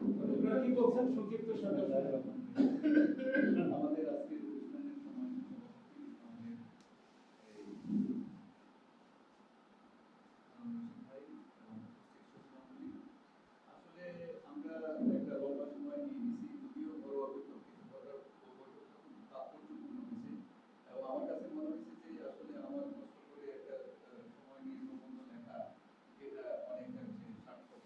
আপনারা কি বলছেন? সংক্ষিপ্ত সামনে আমাদের আজকের অনুষ্ঠানের সময় সভাপতি আমাদের এই আনন্দ ভাই এবং উপস্থিত সহকর্মী। আসলে আমরা একটা লম্বা সময় নিয়ে নিছি যদিও ঘরোয়া বৈঠক কিন্তু ঘরোয়া বৈঠকটা খুব তাৎপর্যপূর্ণ হয়েছে এবং আমার কাছে মনে হয়েছে যে আসলে আমার কষ্ট করে একটা আহ, সময় নিয়ে প্রবন্ধ লেখা এটা অনেকাংশে সার্থক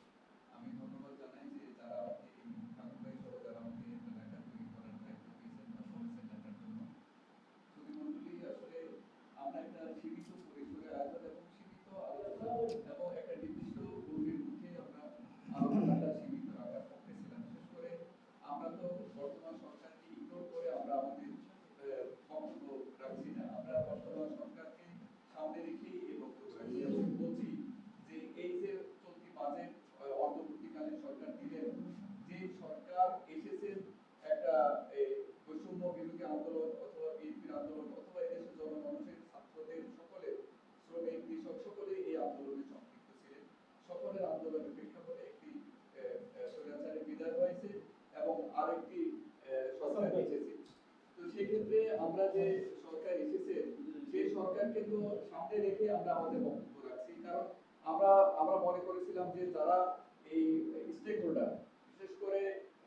আমি ধন্যবাদ জানাই যে যারা আমাকে এই ঠাকুর ভাই সহ যারা আমাকে একটা লেখা তৈরি করার দায়িত্ব দিয়েছেন বা বলেছেন লেখার জন্য সুধীমণ্ডলী আসলে আমরা একটা সীমিত পরিসরে আয়োজন এবং সীমিত আলোচনা এবং একটা নির্দিষ্ট গণ্ডির মধ্যে আমরা আলোচনাটা সীমিত রাখার পক্ষে ছিলাম বিশেষ করে আমরা তো বর্তমান সরকারকে ইগনোর করে আমরা আমাদের আহ, বক্তব্য রাখছি না আমরা বর্তমান সরকারকে সামনে রেখেই এই বক্তব্য রাখছি এবং বলছি যে এই যে চলতি বাজেট আহ, অন্তর্বর্তীকালীন সরকার দিলেন যে সরকার এসেছেন একটা এই, বৈষম্য বিরোধী আন্দোলন অথবা বিএনপির আন্দোলন অথবা এদেশের জনমানুষের ছাত্রদের সকলে শ্রমিক কৃষক সকলে এই আন্দোলনে সম্পৃক্ত ছিলেন সকলের আন্দোলনের প্রেক্ষাপটে একটি আহ, আহ, স্বৈরাচারের বিদায় হয়েছে এবং আরেকটি আহ, সরকার এসেছে তো সেক্ষেত্রে আমরা যে সরকার এসেছে সেই সরকারকে তো সামনে রেখে আমরা আমাদের বক্তব্য রাখছি। কারণ আমরা আমরা মনে করেছিলাম যে যারা এই স্টেক হোল্ডার বিশেষ করে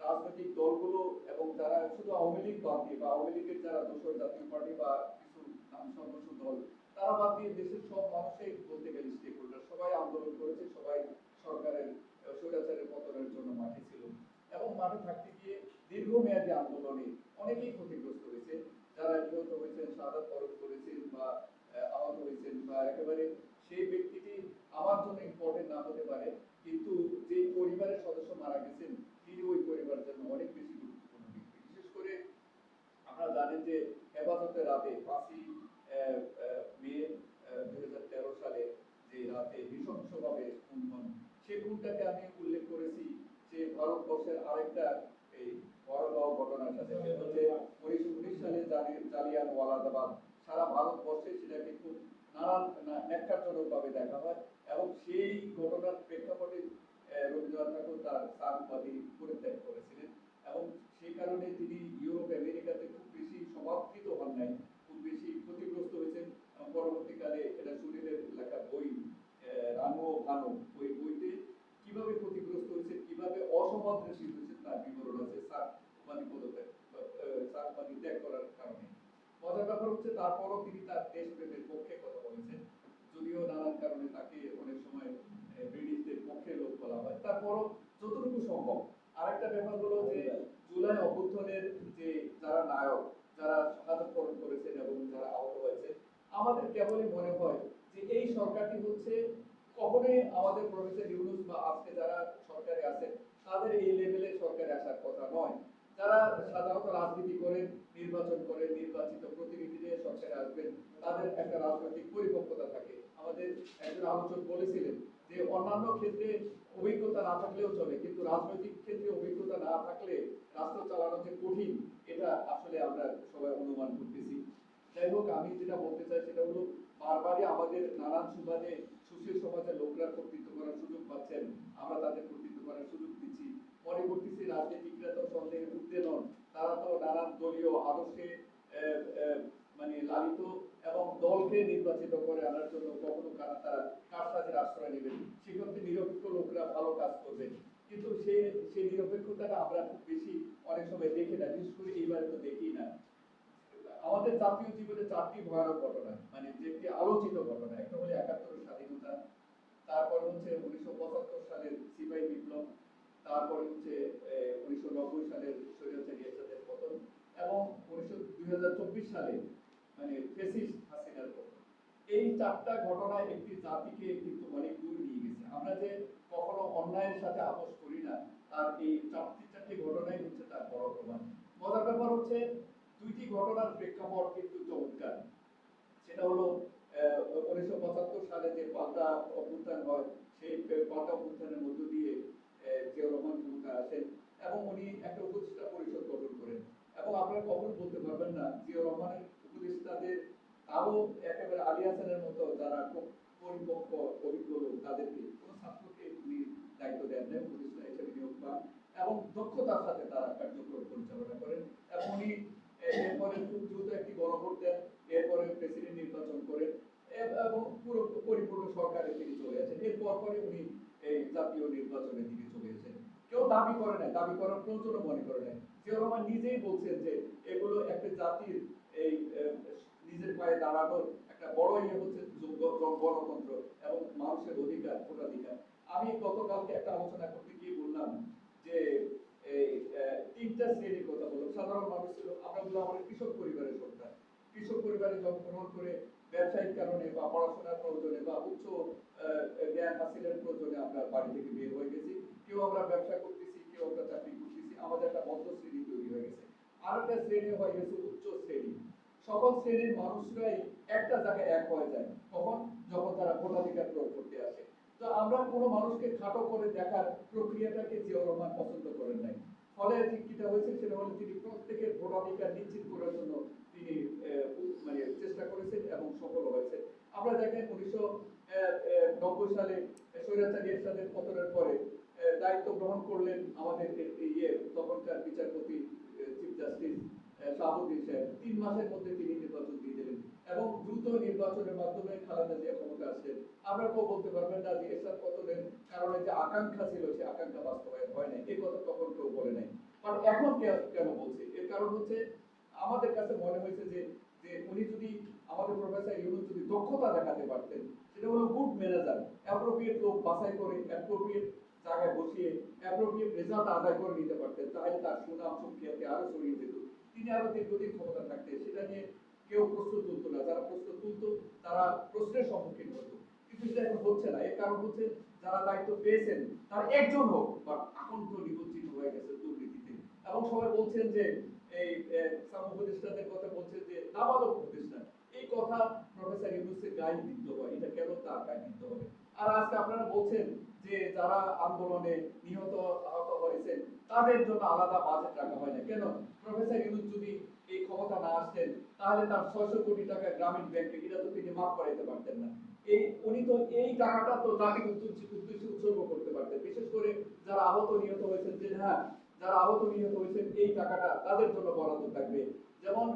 রাজনৈতিক দলগুলো এবং যারা শুধু আওয়ামী লীগ বাদ দিয়ে বা আওয়ামী লীগের যারা দোসর জাতীয় পার্টি বা কিছু নাম সর্বস্ব দল, তারা বাদ দিয়ে দেশের সব মানুষই বলতে গেলে স্টেক হোল্ডার সবাই আন্দোলন করেছে, সবাই সরকারের, স্বৈরাচারের পতনের জন্য মাঠে ছিল। এবং মাঠে থাকতে গিয়ে দীর্ঘমেয়াদী আন্দোলনে অনেকেই ক্ষতিগ্রস্ত হয়েছে। যারা নিহত হয়েছেন, শাহাদাত বরণ করেছেন বা হয়েছেন বা একেবারে সেই ব্যক্তিটি আমার জন্য ইম্পর্টেন্ট না হতে পারে, কিন্তু যে পরিবারের সদস্য মারা গেছেন তিনি ওই পরিবারের জন্য অনেক বেশি গুরুত্বপূর্ণ ব্যক্তি। বিশেষ করে আপনারা জানেন যে হেফাজতের রাতে পাঁচই মে দুই হাজার তেরো সালে যে রাতে নৃশংসভাবে খুন হন, সেই খুনটাকে আমি উল্লেখ করেছি যে ভারতবর্ষের আরেকটা এই ভয়াবহ ঘটনার সাথে উনিশশো উনিশ সালে জালি- জালিয়ানওয়ালাবাগ সারা ভারতবর্ষে সেটাকে খুব নানান ন্যাক্কারজনকভাবে দেখা হয় এবং সেই ঘটনার প্রেক্ষাপটে রবীন্দ্রনাথ ঠাকুর তার উপাধি পরিত্যাগ করেছিলেন এবং সেই কারণে তিনি ইউরোপ, আমেরিকাতে খুব বেশি সমাদৃত হন নাই, খুব বেশি ক্ষতিগ্রস্ত হয়েছেন পরবর্তীকালে এটা সুনীলের লেখা বই রানু ভানু ওই বইতে কীভাবে ক্ষতিগ্রস্ত হয়েছে, কীভাবে অসমাদৃশী হয়েছে তার বিবরণ আছে উপাধি পদত্যাগ উপাধি ত্যাগ করার কারণে। মজার ব্যাপার হচ্ছে, তারপরও তিনি তার দেশপ্রেমের পক্ষে কথা বলেছেন যদিও নানান কারণে তাকে অনেক সময় আহ, ব্রিটিশদের পক্ষে লোক বলা হয় তারপরও যতটুকু সম্ভব, আরেকটা ব্যাপার হলো যে জুলাই অভ্যুত্থানের যে যারা নায়ক, যারা শাহাদত করেছেন এবং যারা আহত হয়েছে, আমাদের কেবলই মনে হয় যে এই সরকারটি হচ্ছে কখনোই আমাদের প্রফেসর ইউনুস বা আজকে যারা সরকারে আছেন, তাদের এই লেভেলে সরকারে আসার কথা নয়। যারা সাধারণত রাজনীতি করেন, নির্বাচন করেন, নির্বাচিত প্রতিনিধি নিয়ে সরকারে আসবেন, তাদের একটা রাজনৈতিক পরিপক্কতা থাকে। আমাদের একজন আলোচক বলেছিলেন যে অন্যান্য ক্ষেত্রে অভিজ্ঞতা না থাকলেও চলে, কিন্তু রাজনৈতিক ক্ষেত্রে অভিজ্ঞতা না থাকলে রাষ্ট্র চালানো যে কঠিন, এটা আসলে আমরা সবাই অনুমান করতেছি। যাই হোক, আমি যেটা বলতে চাই সেটা হলো, বারবারই আমাদের নানান সুবাদে সুশীল সমাজের লোকরা কর্তৃত্ব করার সুযোগ পাচ্ছেন, আমরা তাদের কর্তৃত্ব করার সুযোগ দিচ্ছি। মনে করতেছি রাজনীতিকরা তো সন্দেহের ঊর্ধ্বে নন, তারা তো নানান দলীয় আদর্শে মানে লালিত এবং দলকে নির্বাচিত করে আনার জন্য কখনো কারা তারা কারসাজির আশ্রয় নেবেন সেক্ষেত্রে নিরপেক্ষ লোকরা ভালো কাজ করবে কিন্তু সে সেই নিরপেক্ষতাটা আমরা খুব বেশি অনেক সময় দেখি না, বিশেষ করে এইবারে তো দেখি না। আমাদের জাতীয় জীবনে চারটি ভয়ানক ঘটনা মানে যে একটি আলোচিত ঘটনা, একটা হলো একাত্তরের স্বাধীনতা, তারপর হচ্ছে উনিশশো পঁচাত্তর সালের সিপাহী বিপ্লব, তারপর হচ্ছে উনিশশো নব্বই সালের স্বৈরাচারী এরশাদের পতন এবং উনিশশো, দুই সালে মানে ফেসিস্ট হাসিনার এই চারটা ঘটনা একটি জাতিকে কিন্তু অনেক দূর নিয়ে গেছে। আমরা যে কখনো অন্যায়ের সাথে আপোষ করি না, তার এই চারটি চারটি ঘটনাই হচ্ছে তার বড় প্রমাণ। মজার ব্যাপার হচ্ছে, দুইটি ঘটনার প্রেক্ষাপট কিন্তু চমৎকার। সেটা হলো উনিশশো পঁচাত্তর সালে যে পাল্টা অভ্যুত্থান হয়, সেই পাল্টা অভ্যুত্থানের মধ্য দিয়ে জিয়াউর রহমান ক্ষমতায় আসেন এবং উনি একটা উপদেষ্টা পরিষদ গঠন করেন। এবং আপনারা কখনো বলতে পারবেন না, জিয়াউর রহমানের উপদেষ্টাদের তারও একেবারে আলী হাসানের মতো যারা পরিপক্ক অভিজ্ঞ তাদেরকে কোনো ছাত্রকে উনি দায়িত্ব দেন না উপদেষ্টা হিসেবে নিয়োগ পান এবং দক্ষতার সাথে তারা কার্যক্রম পরিচালনা করেন এবং উনি এরপরে খুব দ্রুত একটি গণভোট দেন, এরপরে প্রেসিডেন্ট নির্বাচন করেন এবং পুরো পরিপূর্ণ সরকারের দিকে চলে আসেন। এরপর পরে উনি এই জাতীয় নির্বাচনের দিকে চলে এসেছেন কেউ দাবি করে না দাবি করার প্রয়োজনও মনে করে না জিয়া রহমান নিজেই বলছেন যে এগুলো একটা জাতির এই নিজের পায়ে দাঁড়ানোর একটা বড় ইয়ে হচ্ছে গণতন্ত্র এবং মানুষের অধিকার, ভোটাধিকার। আমি গতকালকে একটা আলোচনা করতে গিয়ে বললাম যে এই তিনটা শ্রেণির কথা বললাম। সাধারণ মানুষ ছিল, আমরা বললাম আমাদের কৃষক পরিবারের সন্তান। কৃষক পরিবারে জন্মগ্রহণ করে ব্যবসায়িক কারণে বা পড়াশোনার প্রয়োজনে বা উচ্চ জ্ঞান হাসিলের প্রয়োজনে আমরা বাড়ি থেকে বের হয়ে গেছি। কেউ আমরা ব্যবসা করতেছি, কেউ আমরা চাকরি করতেছি। আমাদের একটা মধ্য শ্রেণি তৈরি হয়ে গেছে। আর একটা শ্রেণি হয়ে গেছে সকল শ্রেণির মানুষরাই একটা জায়গায় এক হয়ে যায় কখন যখন তারা ভোটাধিকার প্রয়োগ করতে আসে। তো আমরা কোনো মানুষকে খাটো করে দেখার প্রক্রিয়াটাকে জিয়াউর রহমান পছন্দ করেন নাই। ফলে যেটা হয়েছে, সেটা হলো তিনি প্রত্যেকের ভোটাধিকার নিশ্চিত করার জন্য তিনি মানে চেষ্টা করেছেন এবং সফল হয়েছেন। আমরা দেখেন উনিশশো নব্বই সালে স্বৈরাচারী এরশাদের পতনের পরে দায়িত্ব গ্রহণ করলেন আমাদের ইয়ে তখনকার বিচারপতি চিফ জাস্টিস শাহাবুদ্দিন সাহেব তিন মাসের মধ্যে তিনি নির্বাচন দিয়ে দিলেন এবং দ্রুত নির্বাচনের মাধ্যমে খালেদা জিয়া ক্ষমতা আসলেন আমরা কেউ বলতে পারবেন না যে এরশাদ পতনের কারণে যে আকাঙ্ক্ষা ছিল সে আকাঙ্ক্ষা বাস্তবায়ন হয় নাই। এই কথা তখন কেউ বলে নাই। কারণ এখন কেন বলছে? এর কারণ হচ্ছে, আমাদের কাছে মনে হয়েছে যে যে উনি যদি আমাদের প্রফেসর ইউনুস যদি দক্ষতা দেখাতে পারতেন, সেটা হলো গুড ম্যানেজার অ্যাপ্রোপ্রিয়েট লোক বাছাই করে অ্যাপ্রোপ্রিয়েট জায়গায় বসিয়ে অ্যাপ্রোপ্রিয়েট রেজাল্ট আদায় করে নিতে পারতেন, তাহলে তার সুনাম সুখ্যাতি আরও ছড়িয়ে যেত। তিনি আরও দীর্ঘদিন ক্ষমতা থাকতেন সেটা নিয়ে কেউ প্রশ্ন তুলতো না। যারা প্রশ্ন তুলতো, তারা প্রশ্নের সম্মুখীন হতো। কিন্তু সেটা এখন হচ্ছে না। এর কারণ হচ্ছে, যারা দায়িত্ব পেয়েছেন, তার একজন হোক, বা আকণ্ঠ নিবঞ্চিত হয়ে গেছে দুর্নীতিতে। এবং সবাই বলছেন যে, এই সাম উপদেষ্টাদের কথা বলছেন যে নাবালক উপদেষ্টা। এই কথা প্রফেসর ইউনুসের গায়ে বিদ্ধ হয়। এটা কেন তার গায়ে বিদ্ধ হবে? আর আজকে আপনারা বলছেন যে যারা আন্দোলনে নিহত, আহত হয়েছেন, তাদের জন্য আলাদা বাজেট রাখা হয় না। কেন? প্রফেসর ইউনুস যদি এই ক্ষমতা না আসতেন, তাহলে তার ছয়শো কোটি টাকা গ্রামীণ ব্যাংকে, এটা তো তিনি মাফ করাইতে পারতেন না। এই উনি তো এই টাকাটা তো জাতির উদ্দেশ্যে উদ্দেশ্যে উৎসর্গ করতে পারতেন। বিশেষ করে যারা আহত নিহত হয়েছেন, যে হ্যাঁ যারা আহত নিহত হয়েছেন, এই টাকাটা তাদের জন্য বরাদ্দ থাকবে। যেমন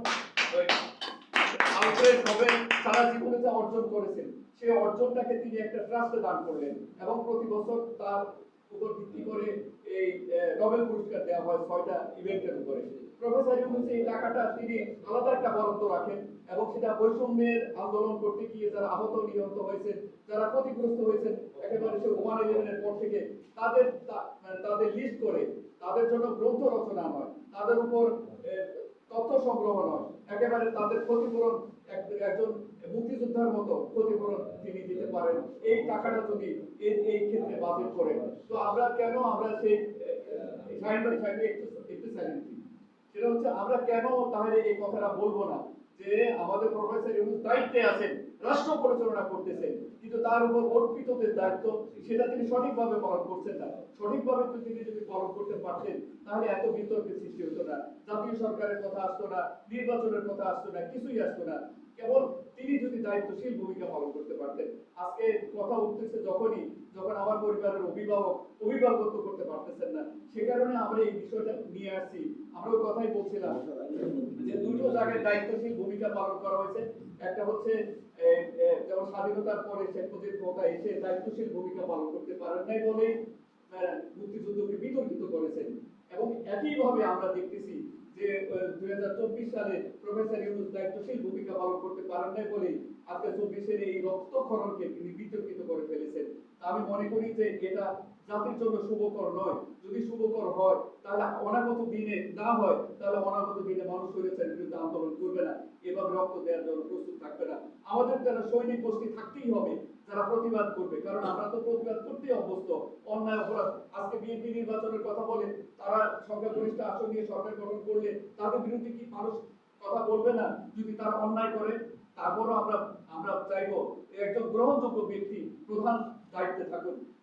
আলফ্রেড নোবেল সারা জীবনে যা অর্জন করেছেন সেই অর্জনটাকে তিনি একটা ট্রাস্টে দান করলেন এবং প্রতি বছর তার উপর ভিত্তি করে এই নোবেল পুরস্কার দেওয়া হয় ছয়টা ইভেন্টের উপরে। প্রফেসর ইউনুস, এই টাকাটা তিনি আলাদা একটা বরাদ্দ রাখেন এবং সেটা বৈষম্যের আন্দোলন করতে গিয়ে যারা আহত, নিহত হয়েছেন, যারা ক্ষতিগ্রস্ত হয়েছেন, একেবারে সে ওয়ান ইলেভেনের পর থেকে তাদের তাদের লিস্ট করে তাদের জন্য গ্রন্থ রচনা হয়। তাদের উপর তথ্য সংগ্রহ নয় একেবারে তাদের ক্ষতিপূরণ একজন মুক্তিযোদ্ধার মতো ক্ষতিপূরণ তিনি দিতে পারেন। এই টাকাটা যদি এই ক্ষেত্রে বাতিল করেন তো আমরা কেন আমরা সেই সেটা হচ্ছে আমরা কেন তাহলে এই কথাটা বলব না? যে আমাদের প্রফেসর ইউনুস দায়িত্বে আছেন। রাষ্ট্র পরিচালনা করতেছেন, কিন্তু তার উপর অর্পিত যে দায়িত্ব, সেটা তিনি সঠিকভাবে পালন করছেন না। সঠিকভাবে তিনি যদি পালন করতে পারতেন, তাহলে এত বিতর্কের সৃষ্টি হতো না। জাতীয় সরকারের কথা আসতো না, নির্বাচনের কথা আসতো না, কিছুই আসতো না। কেবল তিনি যদি দায়িত্বশীল ভূমিকা পালন করতে পারতেন। আজকে কথা উঠতেছে যখনই, যখন আমার পরিবারের অভিভাবক অভিভাবকত্ব করতে পারতেছেন না। সে কারণে আমরা এই বিষয়টা নিয়ে আসছি। আমরা ওই কথাই বলছিলাম যে দুটো জায়গায় দায়িত্বশীল ভূমিকা পালন করা হয়েছে। একটা হচ্ছে যেমন স্বাধীনতার পরে শেখ মুজিবুর ক্ষমতা এসে দায়িত্বশীল ভূমিকা পালন করতে পারেন নাই মুক্তিযুদ্ধকে বিতর্কিত করেছেন। এবং একইভাবে আমরা দেখতেছি যে দুই হাজার চব্বিশ সালে প্রফেসর ইউনুস দায়িত্বশীল ভূমিকা পালন করতে পারেন নাই বলেই আজকে চব্বিশের এই রক্তক্ষরণকে তিনি বিতর্কিত করে ফেলেছেন। আমি মনে করি যে এটা জাতির জন্য শুভকর নয়। যদি শুভকর হয়, তাহলে অনাগত দিনে না হয়, তাহলে অনাগত দিনে মানুষ স্বৈরাচারের বিরুদ্ধে আন্দোলন করবে না। এভাবে রক্ত দেওয়ার জন্য প্রস্তুত থাকবে না। আমাদের যারা সৈনিক গোষ্ঠী থাকতেই হবে, যারা প্রতিবাদ করবে। কারণ আমরা তো প্রতিবাদ করতেই অভ্যস্ত। অন্যায় অপরাধ। আজকে বিএনপি নির্বাচনের কথা বলে, তারা সংখ্যাগরিষ্ঠ আসন নিয়ে সরকার গঠন করলে তাদের বিরুদ্ধে কি মানুষ কথা বলবে না? যদি তারা অন্যায় করে, তারপরও আমরা আমরা চাইব একজন গ্রহণযোগ্য ব্যক্তি প্রধান দায়িত্বে থাকুন।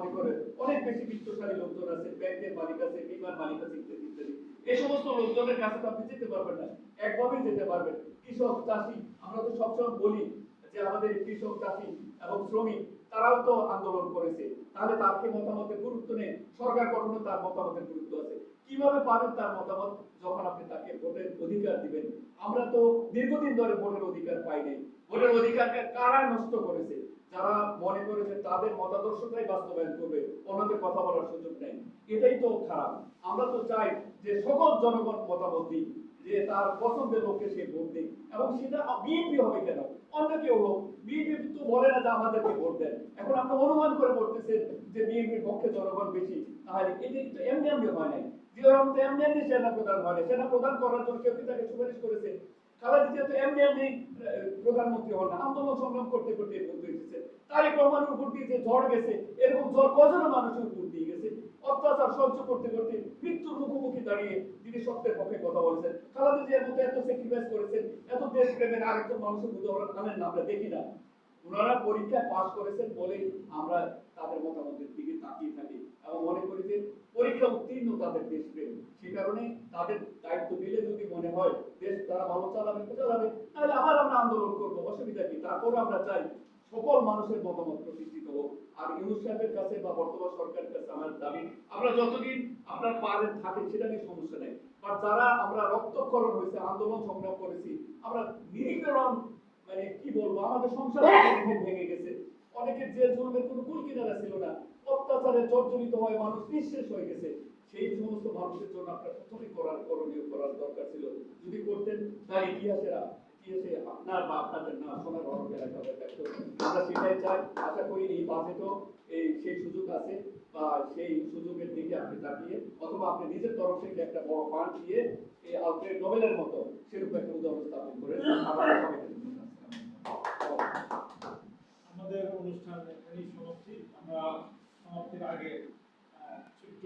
মনে করেন অনেক বেশি বিত্তশালী লোকজন আছে, ব্যাংকের মালিক আছে, বিমার মালিক আছে, ইত্যাদি ইত্যাদি। এই সমস্ত লোকজনের কাছে তো আপনি যেতে পারবেন না, একভাবে যেতে পারবেন। কৃষক, চাষি, আমরা তো সবসময় বলি যে আমাদের কৃষক, চাষি এবং শ্রমিক তারাও তো আন্দোলন করেছে। তাহলে তাকে মতামতের গুরুত্ব নেই? সরকার গঠনে তার মতামতের গুরুত্ব আছে? কীভাবে পাবেন তার মতামত? যখন আপনি তাকে ভোটের অধিকার দিবেন। আমরা তো দীর্ঘদিন ধরে ভোটের অধিকার পাই নাই। ভোটের অধিকারকে কারা নষ্ট করেছে? যারা মনে করে যে তাদের মতাদর্শটাই বাস্তবায়ন করবে, অন্যদের কথা বলার সুযোগ নেই। এটাই তো খারাপ। আমরা তো চাই যে সকল জনগণ মতামত দিই যে তার পছন্দের লোককে সে ভোট দিক। এবং সেটা বিএনপি হবে কেন? অন্য কেউ হোক বিএনপি তো বলে না যে আমাদেরকে ভোট দেন। এখন আপনি অনুমান করে বলতেছেন যে বিএনপির পক্ষে জনগণ বেশি। তাহলে এটা কিন্তু এমনি এমনি হয় নাই। জিয়া তো এমনি এমনি সেনা প্রধান হয় সেনা প্রধান করার জন্য কেউ তাকে সুপারিশ করেছে? খালেদা জিয়া তো এমনি এমনি প্রধানমন্ত্রী হন না। আন্দোলন সংগ্রাম করতে করতে পর্যন্ত এসেছে। তারেক রহমানের উপর দিয়ে যে ঝড় গেছে, এরকম ঝড় কজন মানুষের উপর দিয়ে গেছে? অত্যাচার সহ্য করতে করতে মৃত্যুর মুখোমুখি দাঁড়িয়ে তিনি সত্যের পক্ষে কথা বলেছেন। খালেদা জিয়ার মতো এত স্যাক্রিফাইস করেছেন, এত দেশ প্রেমের আরেকজন মানুষের উদাহরণ আনেন না আমরা দেখি না। ওনারা পরীক্ষায় পাশ করেছেন বলেই আমরা তাদের মতামতের দিকে তাকিয়ে থাকি এবং মনে করি যে পরীক্ষা উত্তীর্ণ তাদের দেশপ্রেম। সে কারণে তাদের দায়িত্ব দিলে যদি মনে হয়, দেশ তারা ভালো চালাবে চালাবে, তাহলে আবার আমরা আন্দোলন করব। অসুবিধা কি? তারপরে আমরা চাই সকল মানুষের মতামত প্রতিষ্ঠিত হোক। আর ইউনুস সাহেবের কাছে বা বর্তমান সরকারের কাছে আমার দাবি আমরা যতদিন আপনার পারেন থাকেন সেটা নিয়ে সমস্যা নেই। বাট যারা আমরা রক্তক্ষরণ হয়েছে আন্দোলন সংগ্রাম করেছি আমরা নিরীকরণ মানে কি বলব আমাদের সংসার ভেঙে ভেঙে গেছে। অনেকের জেল জুলুমের কোনো কুল কিনারা ছিল না। অত্যাচারে জর্জরিত হয়ে মানুষ নিঃশেষ হয়ে গেছে। সেই সমস্ত মানুষের জন্য আপনার প্রথমে করার করণীয় করার দরকার ছিল। যদি করতেন তাহলে ইতিহাসের ইতিহাসে আপনার বা আপনাদের না লেখা হয়ে থাকতো আমরা সেটাই চাই আশা করি এই বাজেটও এই সেই সুযোগ আছে বা সেই সুযোগের দিকে আপনি তাকিয়ে অথবা আপনি নিজের তরফ থেকে একটা বড় ফান্ড দিয়ে এই আলফ্রেড নোবেলের মতো সেরকম একটা উদাহরণ স্থাপন করে। আমাদের অনুষ্ঠান এখানেই সমাপ্তি আমরা সমাপ্তির আগে ছোট্ট